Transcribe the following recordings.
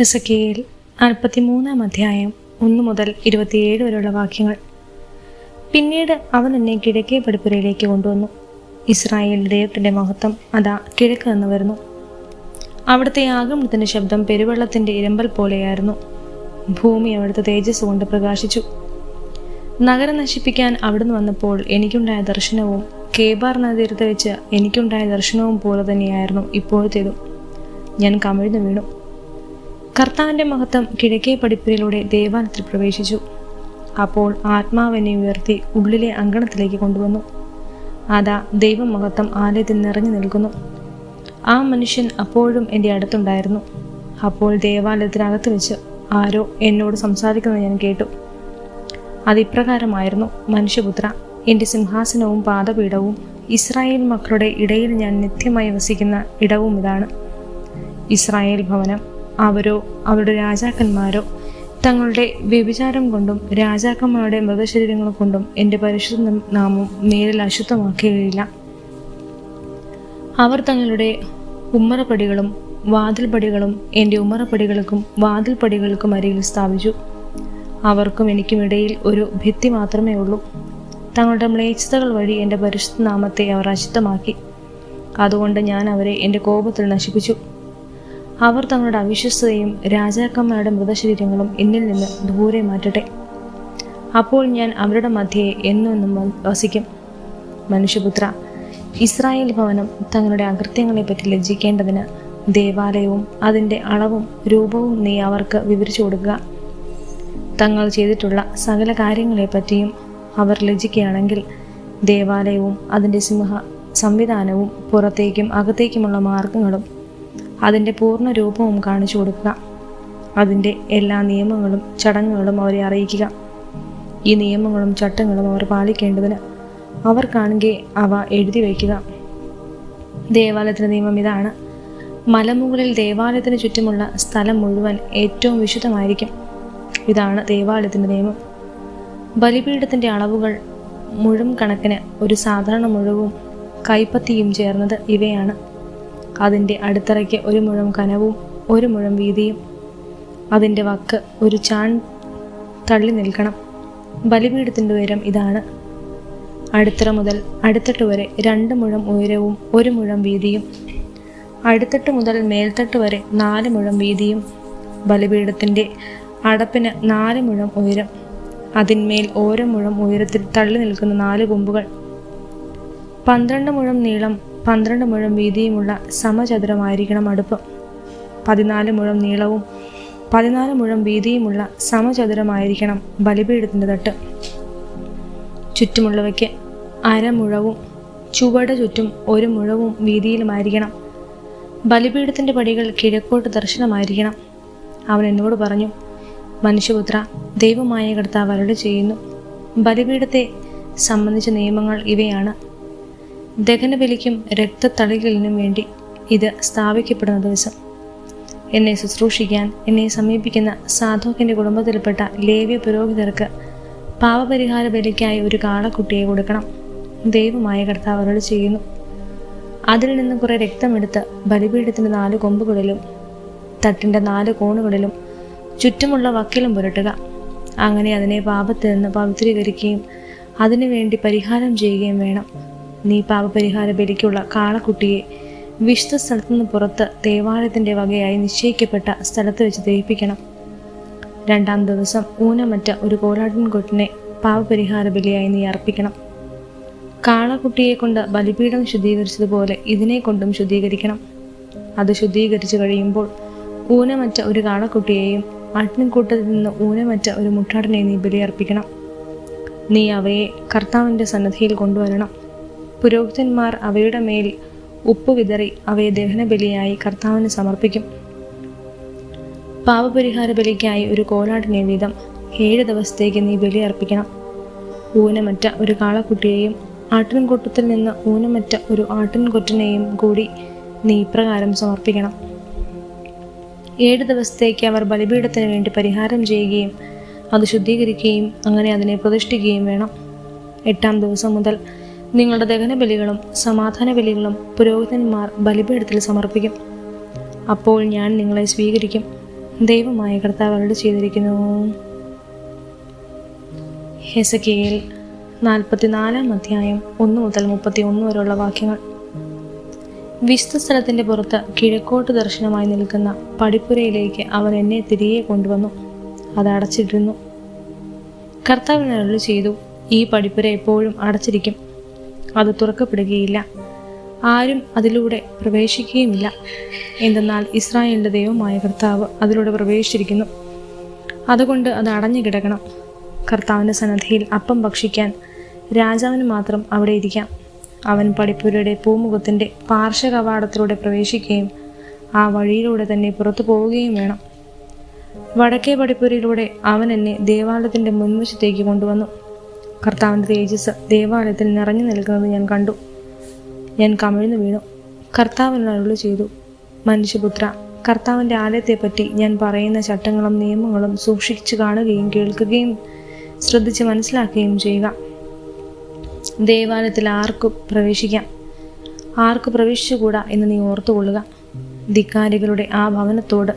ഹെസക്കിയയിൽ നാൽപ്പത്തിമൂന്നാം അധ്യായം ഒന്ന് മുതൽ ഇരുപത്തിയേഴ് വരെയുള്ള വാക്യങ്ങൾ. പിന്നീട് അവൻ എന്നെ കിഴക്കേ പടിപ്പുരയിലേക്ക് കൊണ്ടുവന്നു. ഇസ്രായേൽ ദൈവത്തിന്റെ മഹത്വം അതാ കിഴക്ക് നിന്ന് വരുന്നു. അവിടുത്തെ ആഗമനത്തിന്റെ ശബ്ദം പെരുവെള്ളത്തിന്റെ ഇരമ്പൽ പോലെയായിരുന്നു. ഭൂമി അവിടുത്തെ തേജസ് കൊണ്ട് പ്രകാശിച്ചു. നഗരം നശിപ്പിക്കാൻ അവിടുന്ന് വന്നപ്പോൾ എനിക്കുണ്ടായ ദർശനവും കേബാർ നദീരത്ത് വെച്ച് എനിക്കുണ്ടായ ദർശനവും പോലെ തന്നെയായിരുന്നു ഇപ്പോഴത്തേതും. ഞാൻ കമിഴ്ന്നു വീണു. കർത്താവിന്റെ മഹത്വം കിഴക്കേ പഠിപ്പിലൂടെ ദേവാലയത്തിൽ പ്രവേശിച്ചു അപ്പോൾ ആത്മാവിനെ ഉയർത്തി ഉള്ളിലെ അങ്കണത്തിലേക്ക് കൊണ്ടുവന്നു. അതാ ദൈവമഹത്വം ആലയത്തിൽ നിറഞ്ഞു നിൽക്കുന്നു. ആ മനുഷ്യൻ അപ്പോഴും എന്റെ അടുത്തുണ്ടായിരുന്നു. അപ്പോൾ ദേവാലയത്തിനകത്ത് വെച്ച് ആരോ എന്നോട് സംസാരിക്കുന്നത് ഞാൻ കേട്ടു. അതിപ്രകാരമായിരുന്നു മനുഷ്യപുത്ര എന്റെ സിംഹാസനവും പാദപീഠവും ഇസ്രായേൽ മക്കളുടെ ഇടയിൽ ഞാൻ നിത്യമായി വസിക്കുന്ന ഇടവും ഇതാണ്. ഇസ്രായേൽ ഭവനം അവരോ അവരുടെ രാജാക്കന്മാരോ തങ്ങളുടെ വ്യഭിചാരം കൊണ്ടും രാജാക്കന്മാരുടെ മൃതശരീരങ്ങൾ കൊണ്ടും എന്റെ പരിശുദ്ധ നാമം നേരിൽ അശുദ്ധമാക്കുകയില്ല. അവർ തങ്ങളുടെ ഉമ്മറപ്പടികളും വാതിൽപ്പടികളും എന്റെ ഉമ്മറപ്പടികൾക്കും വാതിൽപ്പടികൾക്കും അരികിൽ സ്ഥാപിച്ചു. അവർക്കും എനിക്കും ഇടയിൽ ഒരു ഭിത്തി മാത്രമേ ഉള്ളൂ. തങ്ങളുടെ മ്ലേച്ഛതകൾ വഴി എന്റെ പരിശുദ്ധ നാമത്തെ അവർ അശുദ്ധമാക്കി. അതുകൊണ്ട് ഞാൻ അവരെ എന്റെ കോപത്തിൽ നശിപ്പിച്ചു. അവർ തങ്ങളുടെ അവിശ്വസ്തയും രാജാക്കന്മാരുടെ മൃതശരീരങ്ങളും എന്നിൽ നിന്ന് ദൂരെ മാറ്റട്ടെ. അപ്പോൾ ഞാൻ അവരുടെ മധ്യയെ എന്നെന്നും വസിക്കും. മനുഷ്യപുത്ര ഇസ്രായേൽ ഭവനം തങ്ങളുടെ അകൃത്യങ്ങളെപ്പറ്റി ലജ്ജിക്കേണ്ടതിന് ദേവാലയവും അതിന്റെ അളവും രൂപവും നീ അവർക്ക് വിവരിച്ചു കൊടുക്കുക. തങ്ങൾ ചെയ്തിട്ടുള്ള സകല കാര്യങ്ങളെപ്പറ്റിയും അവർ ലജ്ജിക്കുകയാണെങ്കിൽ ദേവാലയവും അതിന്റെ സിംഹ സംവിധാനവും പുറത്തേക്കും അകത്തേക്കുമുള്ള മാർഗങ്ങളും അതിന്റെ പൂർണ രൂപവും കാണിച്ചു കൊടുക്കുക. അതിന്റെ എല്ലാ നിയമങ്ങളും ചടങ്ങുകളും അവരെ അറിയിക്കുക. ഈ നിയമങ്ങളും ചട്ടങ്ങളും അവർ പാലിക്കേണ്ടതിന് അവർ കാണുകെ അവ എഴുതി വയ്ക്കുക. ദേവാലയത്തിന്റെ നിയമം ഇതാണ്. മലമുകളിൽ ദേവാലയത്തിന് ചുറ്റുമുള്ള സ്ഥലം മുഴുവൻ ഏറ്റവും വിശുദ്ധമായിരിക്കും. ഇതാണ് ദേവാലയത്തിന്റെ നിയമം. ബലിപീഠത്തിന്റെ അളവുകൾ മുഴും കണക്കിന് ഒരു സാധാരണ മുഴുവും കൈപ്പത്തിയും ചേർന്നത് ഇവയാണ്. അതിന്റെ അടിത്തറയ്ക്ക് ഒരു മുഴം കനവും ഒരു മുഴം വീതിയും. അതിന്റെ വക്ക് ഒരു ചാൺ തള്ളി നിൽക്കണം. ബലിപീഠത്തിന്റെ ഉയരം ഇതാണ്. അടിത്തറ മുതൽ അടിത്തട്ട് വരെ രണ്ട് മുഴം ഉയരവും ഒരു മുഴം വീതിയും. അടിത്തട്ട് മുതൽ മേൽത്തട്ട് വരെ നാല് മുഴം വീതിയും. ബലിപീഠത്തിന്റെ അടപ്പിന് നാല് മുഴം ഉയരം. അതിന്മേൽ ഓരോ മുഴം ഉയരത്തിൽ തള്ളി നിൽക്കുന്ന നാല് കൊമ്പുകൾ. പന്ത്രണ്ട് മുഴം നീളം പന്ത്രണ്ട് മുഴം വീതിയുമുള്ള സമചതുരമായിരിക്കണം അടുപ്പ്. പതിനാല് മുഴം നീളവും പതിനാല് മുഴം വീതിയുമുള്ള സമചതുരമായിരിക്കണം ബലിപീഠത്തിന്റെ തട്ട്. ചുറ്റുമുള്ളവയ്ക്ക് അരമുഴവും ചുവട് ചുറ്റും ഒരു മുഴവും വീതിയിലുമായിരിക്കണം. ബലിപീഠത്തിന്റെ പടികൾ കിഴക്കോട്ട് ദർശനമായിരിക്കണം. അവൻ എന്നോട് പറഞ്ഞു മനുഷ്യപുത്ര ദൈവമായ കർത്താവ് വരട് ചെയ്യുന്നു ബലിപീഠത്തെ സംബന്ധിച്ച നിയമങ്ങൾ ഇവയാണ്. ദഹനബലിക്കും രക്തത്തളികളിനും വേണ്ടി ഇത് സ്ഥാപിക്കപ്പെടുന്ന ദിവസം. എന്നെ ശുശ്രൂഷിക്കാൻ എന്നെ സമീപിക്കുന്ന സാധോക്കിന്റെ കുടുംബത്തിൽപ്പെട്ട ലേവ്യ പുരോഹിതർക്ക് പാപപരിഹാര ബലിക്കായി ഒരു കാളക്കുട്ടിയെ കൊടുക്കണം. ദൈവമായ കർത്താവ് അവരോട് ചെയ്യുന്നു. അതിൽ നിന്ന് കുറെ രക്തമെടുത്ത് ബലിപീഠത്തിന്റെ നാല് കൊമ്പുകളിലും തട്ടിന്റെ നാല് കോണുകളിലും ചുറ്റുമുള്ള വക്കിലും പുരട്ടുക. അങ്ങനെ അതിനെ പാപത്തിൽ നിന്ന് പവിത്രീകരിക്കുകയും അതിനുവേണ്ടി പരിഹാരം ചെയ്യുകയും വേണം. നീ പാപപരിഹാര ബലിക്കുള്ള കാളക്കുട്ടിയെ വിശുദ്ധ സ്ഥലത്തു നിന്ന് പുറത്ത് ദേവാലയത്തിന്റെ വകയായി നിശ്ചയിക്കപ്പെട്ട സ്ഥലത്ത് വെച്ച് ദഹിപ്പിക്കണം. രണ്ടാം ദിവസം ഊനമറ്റ ഒരു കോലാട്ടിൻകൊട്ടിനെ പാപപരിഹാര ബലിയായി നീ അർപ്പിക്കണം. കാളക്കുട്ടിയെ കൊണ്ട് ബലിപീഠം ശുദ്ധീകരിച്ചതുപോലെ ഇതിനെ കൊണ്ടും ശുദ്ധീകരിക്കണം. അത് ശുദ്ധീകരിച്ചു കഴിയുമ്പോൾ ഊനമറ്റ ഒരു കാളക്കുട്ടിയെയും ആട്ടിൻകൂട്ടത്തിൽ നിന്ന് ഊനമറ്റ ഒരു മുട്ടാടിനെ നീ ബലിയർപ്പിക്കണം. നീ അവയെ കർത്താവിന്റെ സന്നദ്ധിയിൽ കൊണ്ടുവരണം. പുരോഹിതന്മാർ അവയുടെ മേൽ ഉപ്പ് വിതറി അവയെ ദഹനബലിയായി കർത്താവിന് സമർപ്പിക്കും. പാപപരിഹാര ബലിക്കായി ഒരു കോലാട്ടിനെ വീതം ഏഴ് ദിവസത്തേക്ക് നീ ബലി അർപ്പിക്കണം. ഊനമറ്റ ഒരു കാളക്കുട്ടിയെയും ആട്ടിൻകൂട്ടത്തിൽ നിന്ന് ഊനമറ്റ ഒരു ആട്ടിൻകൊറ്റനെയും കൂടി നീ ഇപ്രകാരം സമർപ്പിക്കണം. ഏഴ് ദിവസത്തേക്ക് അവർ ബലിപീഠത്തിന് വേണ്ടി പരിഹാരം ചെയ്യുകയും അത് ശുദ്ധീകരിക്കുകയും അങ്ങനെ അതിനെ പ്രതിഷ്ഠിക്കുകയും വേണം. എട്ടാം ദിവസം മുതൽ നിങ്ങളുടെ ദഹന ബലികളും സമാധാന ബലികളും പുരോഹിതന്മാർ ബലിപീഠത്തിൽ സമർപ്പിക്കും. അപ്പോൾ ഞാൻ നിങ്ങളെ സ്വീകരിക്കും. ദൈവമായ കർത്താവരോട് ചെയ്തിരിക്കുന്നു. ഹെസക്കിയയിൽ നാൽപ്പത്തിനാലാം അധ്യായം ഒന്ന് മുതൽ മുപ്പത്തി ഒന്ന് വരെയുള്ള വാക്യങ്ങൾ. വിശുദ്ധ സ്ഥലത്തിന്റെ പുറത്ത് കിഴക്കോട്ട് ദർശനമായി നിൽക്കുന്ന പടിപ്പുരയിലേക്ക് അവൻ എന്നെ തിരികെ കൊണ്ടുവന്നു. അത് അടച്ചിട്ടിരുന്നു. കർത്താവിന് അരുളി ചെയ്തു ഈ പടിപ്പുര എപ്പോഴും അടച്ചിരിക്കും. അത് തുറക്കപ്പെടുകയില്ല. ആരും അതിലൂടെ പ്രവേശിക്കുകയുമില്ല. എന്തെന്നാൽ ഇസ്രായേലിന്റെ ദൈവമായ കർത്താവ് അതിലൂടെ പ്രവേശിച്ചിരിക്കുന്നു. അതുകൊണ്ട് അത് അടഞ്ഞു കിടക്കണം. കർത്താവിന്റെ സന്നദ്ധിയിൽ അപ്പം ഭക്ഷിക്കാൻ രാജാവിന് മാത്രം അവിടെ ഇരിക്കാം. അവൻ പടിപ്പുരയുടെ പൂമുഖത്തിന്റെ പാർശ്വകവാടത്തിലൂടെ പ്രവേശിക്കുകയും ആ വഴിയിലൂടെ തന്നെ പുറത്തു പോവുകയും വേണം. വടക്കേ പടിപ്പുരയിലൂടെ അവൻ എന്നെ ദേവാലയത്തിന്റെ മുൻവശത്തേക്ക് കൊണ്ടുവന്നു. കർത്താവിന്റെ തേജസ് ദേവാലയത്തിൽ നിറഞ്ഞു നിൽക്കുന്നത് ഞാൻ കണ്ടു. ഞാൻ കമിഴ്ന്നു വീണു. കർത്താവിന് അരുളി ചെയ്തു മനുഷ്യപുത്ര കർത്താവിന്റെ ആലയത്തെപ്പറ്റി ഞാൻ പറയുന്ന ചട്ടങ്ങളും നിയമങ്ങളും സൂക്ഷിച്ചു കാണുകയും കേൾക്കുകയും ശ്രദ്ധിച്ച് മനസ്സിലാക്കുകയും ചെയ്യുക. ദേവാലയത്തിൽ ആർക്കും പ്രവേശിക്കാം. ആർക്ക് പ്രവേശിച്ചുകൂടാ എന്ന് നീ ഓർത്തുകൊള്ളുക. ധിക്കാരികളുടെ ആ ഭവനത്തോട്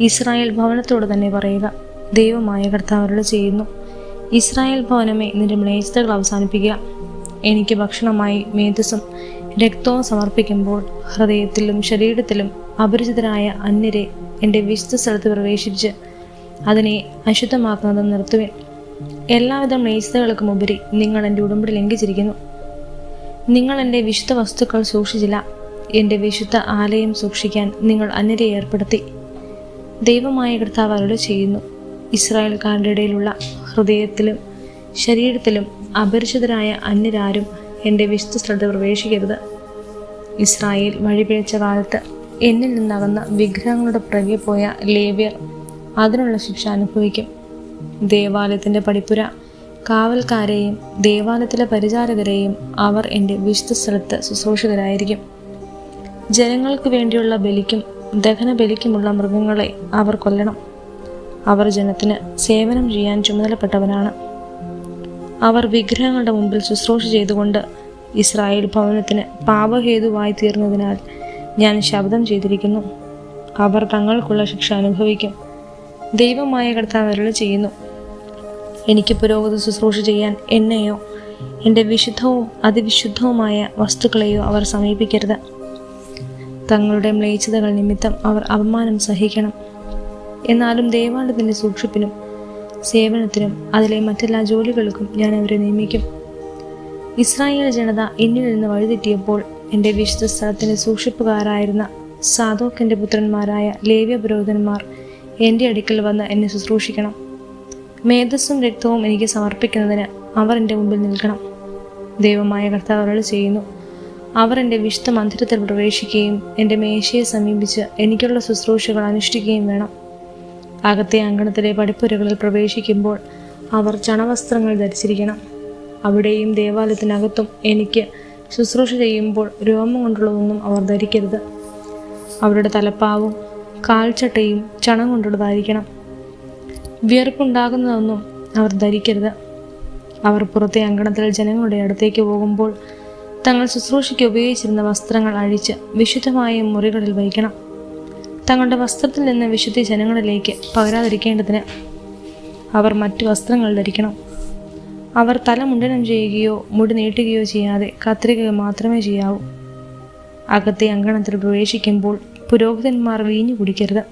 ഇസ്രായേൽ ഭവനത്തോട് തന്നെ പറയുക. ദൈവമായ കർത്താവരോട് ചെയ്യുന്നു ഇസ്രായേൽ ഭവനമേ നിന്റെ മ്ലേച്ഛതകൾ അവസാനിപ്പിക്കുക. എനിക്ക് ഭക്ഷണമായി മേധസ്സും രക്തവും സമർപ്പിക്കുമ്പോൾ ഹൃദയത്തിലും ശരീരത്തിലും അപരിചിതരായ അന്യരെ എന്റെ വിശുദ്ധ സ്ഥലത്ത് പ്രവേശിച്ച് അതിനെ അശുദ്ധമാക്കുന്നത് നിർത്തുവിൻ. എല്ലാവിധ മ്ലേച്ഛതകൾക്കും ഉപരി നിങ്ങൾ എന്റെ ഉടമ്പടി ലംഘിച്ചിരിക്കുന്നു. നിങ്ങൾ എന്റെ വിശുദ്ധ വസ്തുക്കൾ സൂക്ഷിച്ചില്ല. എന്റെ വിശുദ്ധ ആലയം സൂക്ഷിക്കാൻ നിങ്ങൾ അന്യരെ ഏർപ്പെടുത്തി. ദൈവമായ കർത്താവ് അരുടെ ചെയ്യുന്നു ഇസ്രായേൽക്കാരുടെ ഇടയിലുള്ള ഹൃദയത്തിലും ശരീരത്തിലും അപരിചിതരായ അന്യരാരും എന്റെ വിശുദ്ധ സ്ഥലത്ത് പ്രവേശിക്കരുത്. ഇസ്രായേൽ വഴിപിഴച്ച കാലത്ത് എന്നിൽ നിന്നകന്ന വിഗ്രഹങ്ങളുടെ പുറകെ പോയ ലേവ്യർ അതിനുള്ള ശിക്ഷ അനുഭവിക്കും. ദേവാലയത്തിന്റെ പടിപ്പുര കാവൽക്കാരെയും ദേവാലയത്തിലെ പരിചാരകരെയും അവർ എന്റെ വിശുദ്ധ സ്ഥലത്ത് ശുശ്രൂഷകരായിരിക്കും. ജനങ്ങൾക്ക് വേണ്ടിയുള്ള ബലിക്കും ദഹന ബലിക്കുമുള്ള മൃഗങ്ങളെ അവർ കൊല്ലണം. അവർ ജനത്തിന് സേവനം ചെയ്യാൻ ചുമതലപ്പെട്ടവനാണ് അവർ വിഗ്രഹങ്ങളുടെ മുമ്പിൽ ശുശ്രൂഷ ചെയ്തുകൊണ്ട് ഇസ്രായേൽ ഭവനത്തിന് പാപഹേതുവായി തീർന്നതിനാൽ ഞാൻ ശബ്ദം ചെയ്തിരിക്കുന്നു. അവർ തങ്ങൾക്കുള്ള ശിക്ഷ അനുഭവിക്കും. ദൈവമായ കർത്താവ് അരുളി ചെയ്യുന്നു. എനിക്ക് പുരോഗതി ശുശ്രൂഷ ചെയ്യാൻ എന്നെയോ എന്റെ വിശുദ്ധവും അതിവിശുദ്ധവുമായ വസ്തുക്കളെയോ അവർ സമീപിക്കരുത്. തങ്ങളുടെ മ്ലേച്ഛതകൾ നിമിത്തം അവർ അപമാനം സഹിക്കണം. എന്നാലും ദേവാലയത്തിന്റെ സൂക്ഷിപ്പിനും സേവനത്തിനും അതിലെ മറ്റെല്ലാ ജോലികൾക്കും ഞാൻ അവരെ നിയമിക്കും. ഇസ്രായേൽ ജനത എന്നിൽ നിന്ന് വഴിതെറ്റിയപ്പോൾ എന്റെ വിശുദ്ധ സ്ഥലത്തിന്റെ സൂക്ഷിപ്പുകാരായിരുന്ന സാധോക്കിന്റെ പുത്രന്മാരായ ലേവ്യ പുരോഹിതന്മാർ എന്റെ അടുക്കൽ വന്ന് എന്നെ ശുശ്രൂഷിക്കണം. മേധസ്സും രക്തവും എനിക്ക് സമർപ്പിക്കുന്നതിന് അവർ എന്റെ മുമ്പിൽ നിൽക്കണം. ദൈവമായ കർത്താവ് അവരോട് ചെയ്യുന്നു അവർ എന്റെ വിശുദ്ധ മന്ദിരത്തിൽ പ്രവേശിക്കുകയും എന്റെ മേശയെ സമീപിച്ച് എനിക്കുള്ള ശുശ്രൂഷകൾ അനുഷ്ഠിക്കുകയും വേണം. അകത്തെ അങ്കണത്തിലെ പടിപ്പുരകളിൽ പ്രവേശിക്കുമ്പോൾ അവർ ചണവസ്ത്രങ്ങൾ ധരിച്ചിരിക്കണം. അവിടെയും ദേവാലയത്തിനകത്തും എനിക്ക് ശുശ്രൂഷ ചെയ്യുമ്പോൾ രോമം കൊണ്ടുള്ളതൊന്നും അവർ ധരിക്കരുത്. അവരുടെ തലപ്പാവും കാൽച്ചട്ടയും ചണം കൊണ്ടുള്ളതായിരിക്കണം. വിയർപ്പുണ്ടാകുന്നതൊന്നും അവർ ധരിക്കരുത്. അവർ പുറത്തെ അങ്കണത്തിൽ ജനങ്ങളുടെ അടുത്തേക്ക് പോകുമ്പോൾ തങ്ങൾ ശുശ്രൂഷയ്ക്ക് ഉപയോഗിച്ചിരുന്ന വസ്ത്രങ്ങൾ അഴിച്ച് വിശുദ്ധമായ മുറികളിൽ വയ്ക്കണം. തങ്ങളുടെ വസ്ത്രത്തിൽ നിന്ന് വിശുദ്ധി ജനങ്ങളിലേക്ക് പകരാതിരിക്കേണ്ടതിന് അവർ മറ്റു വസ്ത്രങ്ങൾ ധരിക്കണം. അവർ തല മുണ്ടനം ചെയ്യുകയോ മുടി നീട്ടുകയോ ചെയ്യാതെ കത്രിക മാത്രമേ ചെയ്യാവൂ. അകത്തെ അങ്കണത്തിൽ പ്രവേശിക്കുമ്പോൾ പുരോഹിതന്മാർ വീഞ്ഞു കുടിക്കരുത്.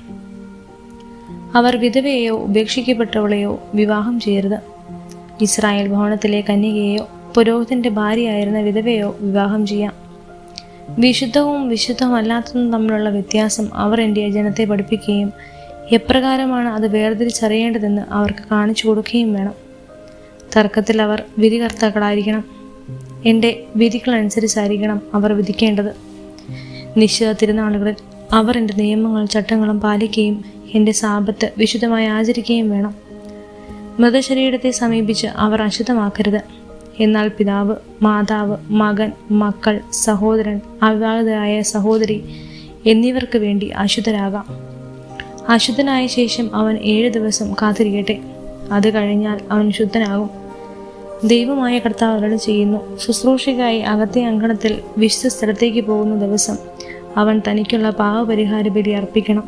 അവർ വിധവയെയോ ഉപേക്ഷിക്കപ്പെട്ടവളെയോ വിവാഹം ചെയ്യരുത്. ഇസ്രായേൽ ഭവനത്തിലെ കന്യകയെയോ പുരോഹിതന്റെ ഭാര്യയായിരുന്ന വിധവയോ വിവാഹം ചെയ്യാം. വിശുദ്ധവും വിശുദ്ധമല്ലാത്തതും തമ്മിലുള്ള വ്യത്യാസം അവർ എന്റെ ജനത്തെ പഠിപ്പിക്കുകയും എപ്രകാരമാണ് അത് വേർതിരിച്ചറിയേണ്ടതെന്ന് അവർക്ക് കാണിച്ചു കൊടുക്കുകയും വേണം. തർക്കത്തിൽ അവർ വിധികർത്താക്കളായിരിക്കണം. എന്റെ വിധികളനുസരിച്ചായിരിക്കണം അവർ വിധിക്കേണ്ടത്. നിശ്ചിത തിരുനാളുകളിൽ അവർ എന്റെ നിയമങ്ങളും ചട്ടങ്ങളും പാലിക്കുകയും എന്റെ സാപത്ത് വിശുദ്ധമായി ആചരിക്കുകയും വേണം. മൃതശരീരത്തെ സമീപിച്ച് അവർ അശുദ്ധമാക്കരുത്. എന്നാൽ പിതാവ് മാതാവ് മകൻ മക്കൾ സഹോദരൻ അവിവാഹിതരായ സഹോദരി എന്നിവർക്ക് വേണ്ടി അശുദ്ധരാകാം. അശുദ്ധനായ ശേഷം അവൻ ഏഴ് ദിവസം കാത്തിരിക്കട്ടെ. അത് കഴിഞ്ഞാൽ അവൻ ശുദ്ധനാകും. ദൈവമായ കർത്താവ് അവരോട് ചെയ്യുന്നു ശുശ്രൂഷയ്ക്കായി അകത്തെ അങ്കണത്തിൽ വിശുദ്ധ സ്ഥലത്തേക്ക് പോകുന്ന ദിവസം അവൻ തനിക്കുള്ള പാവപരിഹാര ബലി അർപ്പിക്കണം.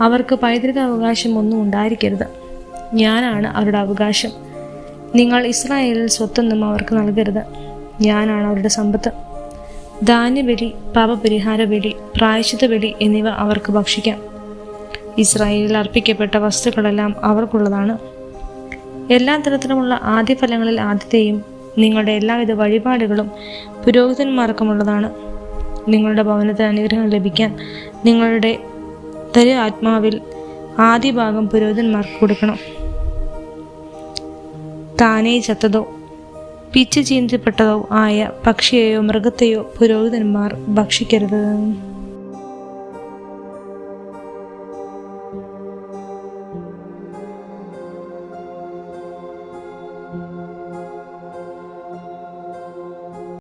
അവർക്ക് പൈതൃക അവകാശം ഒന്നും ഉണ്ടായിരിക്കരുത്. ഞാനാണ് അവരുടെ അവകാശം. നിങ്ങൾ ഇസ്രായേലിൽ സ്വത്തൊന്നും അവർക്ക് നൽകരുത്. ഞാനാണ് അവരുടെ സമ്പത്ത്. ധാന്യബലി പാപപരിഹാര ബലി പ്രായശിത ബലി എന്നിവ അവർക്ക് ഭക്ഷിക്കാം. ഇസ്രായേലിൽ അർപ്പിക്കപ്പെട്ട വസ്തുക്കളെല്ലാം അവർക്കുള്ളതാണ്. എല്ലാ തരത്തിലുമുള്ള ആദ്യ ഫലങ്ങളിൽ ആദ്യത്തെയും നിങ്ങളുടെ എല്ലാവിധ വഴിപാടുകളും പുരോഹിതന്മാർക്കുമുള്ളതാണ്. നിങ്ങളുടെ ഭവനത്തിന് അനുഗ്രഹം ലഭിക്കാൻ നിങ്ങളുടെ തരി ആത്മാവിൽ ആദ്യ ഭാഗം പുരോഹിതന്മാർക്ക് കൊടുക്കണം. താനേ ചത്തതോ? പിച്ചു ചീന്തപ്പെട്ടതോ ആയ പക്ഷിയെയോ മൃഗത്തെയോ പുരോഹിതന്മാർ ഭക്ഷിക്കരുത്.